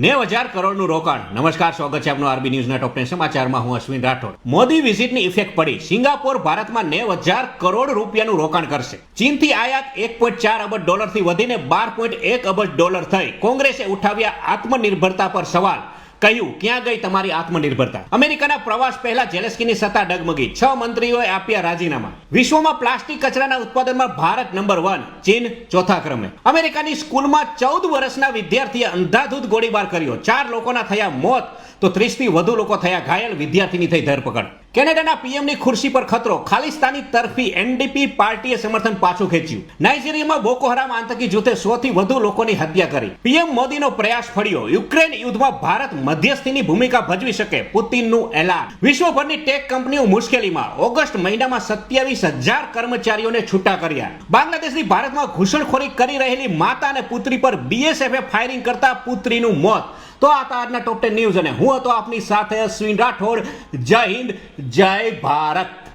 નેવ હજાર કરોડનું રોકાણ. નમસ્કાર, સ્વાગત છે આપનું આરબી ન્યૂઝના ટોપ ટેન સમાચારમાં. હું અશ્વિન રાઠોડ. મોદી વિઝિટની ઇફેક્ટ પડી. સિંગાપોર ભારતમાં નેવ હજાર કરોડ રૂપિયાનું રોકાણ કરશે. ચીનથી આયાત એક પોઈન્ટ ચાર અબજ ડોલરથી વધીને બાર પોઈન્ટ એક અબજ ડોલર થઈ. કોંગ્રેસે ઉઠાવ્યા આત્મનિર્ભરતા પર સવાલ. કહ્યું, ક્યાં ગઈ તમારી આત્મનિર્ભરતા? અમેરિકાના પ્રવાસ પહેલા જેલેસ્કીની સત્તા ડગમગી. છ મંત્રીઓએ આપ્યા રાજીનામા. વિશ્વમાં પ્લાસ્ટિક કચરાના ઉત્પાદનમાં ભારત નંબર વન, ચીન ચોથા ક્રમે. અમેરિકાની સ્કૂલમાં ચૌદ વર્ષના વિદ્યાર્થીએ અંધાધૂંધ ગોળીબાર કર્યો. ચાર લોકોના થયા મોત, તો ત્રીસથી વધુ લોકો થયા ઘાયલ. વિદ્યાર્થીની થઈ ધરપકડ. કેનેડાના પીએમની ખુરશી પર ખતરો. ખાલિસ્તાની તરફી એનડીપી પાર્ટીએ સમર્થન પાછું ખેંચ્યું. નાઇજીરિયામાં બોકો હરામ આતંકી જૂથે સો થી વધુ લોકોની હત્યા કરી. પીએમ મોદીનો પ્રયાસ ફળ્યો. યુક્રેન યુદ્ધમાં ભારત મધ્યસ્થીની ભૂમિકા ભજવી શકે પુતિનનું એલાન. વિશ્વભરની ટેક કંપનીઓ મુશ્કેલીમાં. ઓગસ્ટ મહિનામાં સત્યાવીસ હજાર કર્મચારીઓને છૂટા કર્યા. બાંગ્લાદેશની ભારતમાં ઘૂસણખોરી કરી રહેલી માતા અને પુત્રી પર બીએસએફે ફાયરિંગ કરતા પુત્રીનું મોત. તો આ હતા આજના ટોપ ટેન ન્યૂઝ અને હું હતો આપની સાથે અશ્વિન રાઠોડ. જય હિન્દ, જય ભારત.